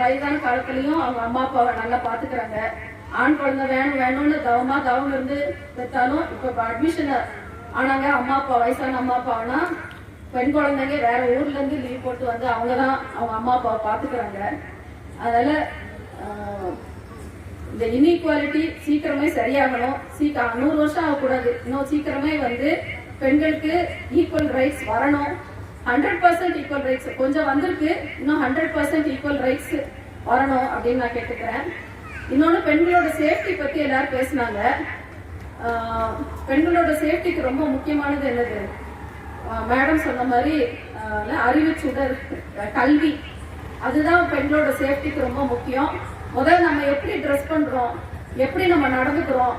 வயதான காலத்துலயும் அவங்க அம்மா அப்பாவை நல்லா பாத்துக்கிறாங்க. ஆண் குழந்தை வேணும் வேணும்னு தவமா தவம் இருந்து பெற்றாலும் இப்ப அட்மிஷன் ஆனாங்க. அம்மா அப்பா வயசான அம்மா அப்பானா பெண் குழந்தைங்க வேற ஊர்ல இருந்து லீவ் போட்டு வந்து அவங்க தான் அவங்க அம்மா அப்பாவை பாத்துக்கிறாங்க. அதனால இந்த இன்இக்வாலிட்டி சீக்கிரமே சரியாகணும். சீக்கிரம் நூறு வருஷம் ஆகக்கூடாது. இன்னும் சீக்கிரமே வந்து பெண்களுக்கு ஈக்குவல் ரைட்ஸ் வரணும். ஹண்ட்ரட் பர்சன்ட் ஈக்குவல் ரைட்ஸ் கொஞ்சம் வந்திருக்கு. இன்னும் ஹண்ட்ரட் பர்சன்ட் ஈக்குவல் ரைட்ஸ் வரணும் அப்படின்னு நான் கேட்டுக்கிறேன். இன்னொன்று பெண்களோட சேஃப்டி பற்றி எல்லாரும் பேசினாங்க. பெண்களோட சேஃப்டிக்கு ரொம்ப முக்கியமானது என்னது? மேடம் சொன்ன மாதிரி ஆஹ், அறிவு சுடர் கல்வி. அதுதான் பெண்களோட சேஃப்டிக்கு ரொம்ப முக்கியம். முதல்ல நம்ம எப்படி ட்ரெஸ் பண்ணுறோம் எப்படி நம்ம நடந்துக்கிறோம்?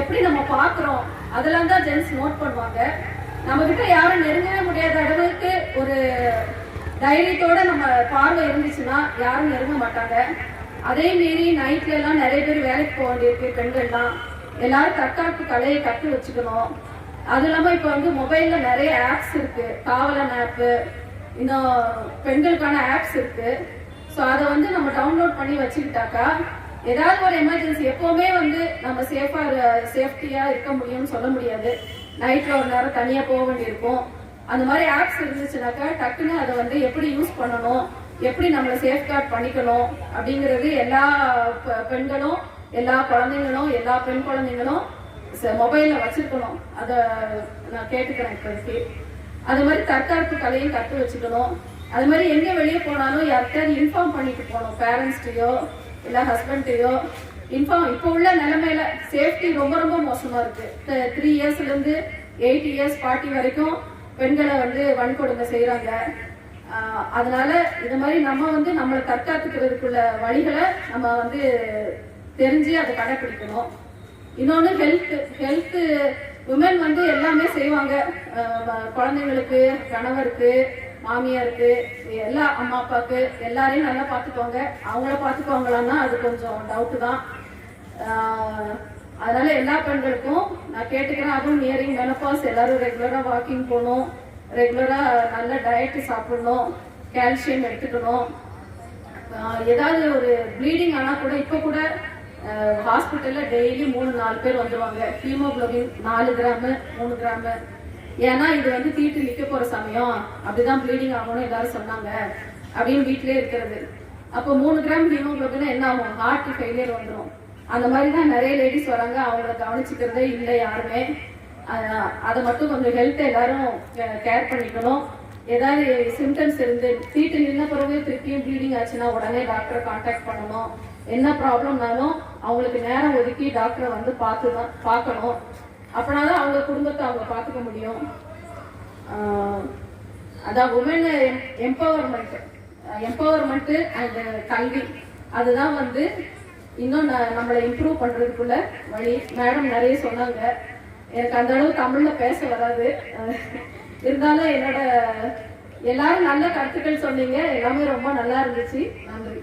எப்படி நம்ம பார்க்குறோம் அதெல்லாம் தான் ஜென்ஸ் நோட் பண்ணுவாங்க. நம்ம கிட்ட யாரும் நெருங்கவே முடியாத அளவுக்கு ஒரு தைரியத்தோட நம்ம பார்வை இருந்துச்சுன்னா யாரும் நெருங்க மாட்டாங்க. அதே மீறி நைட்ல எல்லாம் நிறைய பேர் வேலைக்கு போக வேண்டியிருக்கு பெண்கள்லாம். எல்லாரும் தற்காப்பு கலையை கற்று வச்சுக்கணும். அது இல்லாம இப்ப வந்து மொபைல்ல நிறைய ஆப்ஸ் இருக்கு. காவலன் ஆப்பு இன்னும் பெண்களுக்கான ஆப்ஸ் இருக்கு. ஸோ அதை வந்து நம்ம டவுன்லோட் பண்ணி வச்சுக்கிட்டாக்கா ஏதாவது ஒரு எமர்ஜென்சி எப்பவுமே வந்து நம்ம சேஃபா சேஃப்டியா இருக்க முடியும்னு சொல்ல முடியாது. நைட்ல ஒரு நேரம் தனியா போக வேண்டியிருக்கும். அந்த மாதிரி ஆப்ஸ் இருந்துச்சுனாக்கா டக்குன்னு அதை வந்து எப்படி யூஸ் பண்ணணும் எப்படி நம்மளை சேஃப்கார்ட் பண்ணிக்கணும் அப்படிங்கிறது எல்லா பெண்களும் எல்லா குழந்தைங்களும் எல்லா பெண் குழந்தைங்களும் மொபைலில் வச்சிருக்கணும். அதை நான் கேட்டுக்கிறேன் இப்போதைக்கு அது மாதிரி தற்காப்பு கலையும் கற்று வச்சுக்கணும். அது மாதிரி எங்கே வெளியே போனாலும் யார்கிட்டயாவது இன்ஃபார்ம் பண்ணிட்டு போகணும். பேரண்ட்ஸ்டையோ இல்லை ஹஸ்பண்ட்டையோ இன்ஃபார்ம் இப்போ உள்ள நிலைமையில சேஃப்டி ரொம்ப ரொம்ப மோசமா இருக்கு. த்ரீ இயர்ஸ்ல இருந்து எயிட் இயர்ஸ் ஃபார்ட்டி வரைக்கும் பெண்களை வந்து வன்கொடுமை செய்யறாங்க அதனால இது மாதிரி நம்ம வந்து நம்மளை தற்காத்துக்கிறதுக்குள்ள வழிகளை நம்ம வந்து தெரிஞ்சு அதை கடைபிடிக்கணும் இன்னொன்று ஹெல்த் ஹெல்த்து உமன் வந்து எல்லாமே செய்வாங்க. குழந்தைங்களுக்கு கணவருக்கு மாமியாருக்கு எல்லா அம்மா அப்பாவுக்கு எல்லாரையும் நல்லா பார்த்துக்கோங்க. அவங்கள பார்த்துக்கோங்களான்னா அது கொஞ்சம் டவுட்டு தான். அதனால எல்லா பெண்களுக்கும் நான் கேட்டுக்கிறேன் அதுவும் நியரிங் மெனப்பாஸ் எல்லாரும் ரெகுலரா வாக்கிங் போகணும். ரெகுலரா நல்ல டயட்டு சாப்பிடணும். கால்சியம் எடுத்துக்கணும். ஏதாவது ஒரு ப்ளீடிங் ஆனால் கூட இப்போ கூட ஹாஸ்பிட்டலில் டெய்லி மூணு நாலு பேர் வந்துடுவாங்க ஹீமோகுளோபின் நாலு கிராமு மூணு கிராமு. ஏன்னா இது வந்து தீட்டு நிக்க போற சமயம். அப்படிதான் ப்ளீடிங் ஆகணும்னு எல்லாரும் சொன்னாங்க. அப்படின்னு வீட்டிலே இருக்கிறது. அப்போ மூணு கிராம் ஹீமோகுளோபின் என்ன ஆகும்? ஹார்ட் ஃபெயிலியர் வந்துடும் அந்த மாதிரி தான் நிறைய லேடிஸ் வராங்க. அவங்கள கவனிச்சுக்கிறதே இல்லை யாருமே. அதை மட்டும் கொஞ்சம் ஹெல்த் எல்லாரும் கேர் பண்ணிக்கணும். ஏதாவது சிம்டம்ஸ் இருந்து தீட்டு நின்ன பிறகு திருப்பியும் ப்ளீடிங் ஆச்சுன்னா உடனே டாக்டரை காண்டாக்ட் பண்ணணும். என்ன ப்ராப்ளம்னாலும் அவங்களுக்கு நேரம் ஒதுக்கி டாக்டரை வந்து பார்த்து தான் பார்க்கணும். அப்படின்னா தான் அவங்க குடும்பத்தை அவங்க பார்த்துக்க முடியும். அதான் உமன் எம்பவர்மெண்ட் எம்பவர்மெண்ட்டு அண்ட் கல்வி. அதுதான் வந்து இன்னும் நம்மளை இம்ப்ரூவ் பண்றதுக்குள்ள வழி. மேடம் நிறைய சொன்னாங்க. எனக்கு அந்த அளவு தமிழ்ல பேச வராது. இருந்தாலும் என்னோட எல்லாரும் நல்ல கருத்துக்கள் சொன்னீங்க. எல்லாமே ரொம்ப நல்லா இருந்துச்சு. நன்றி.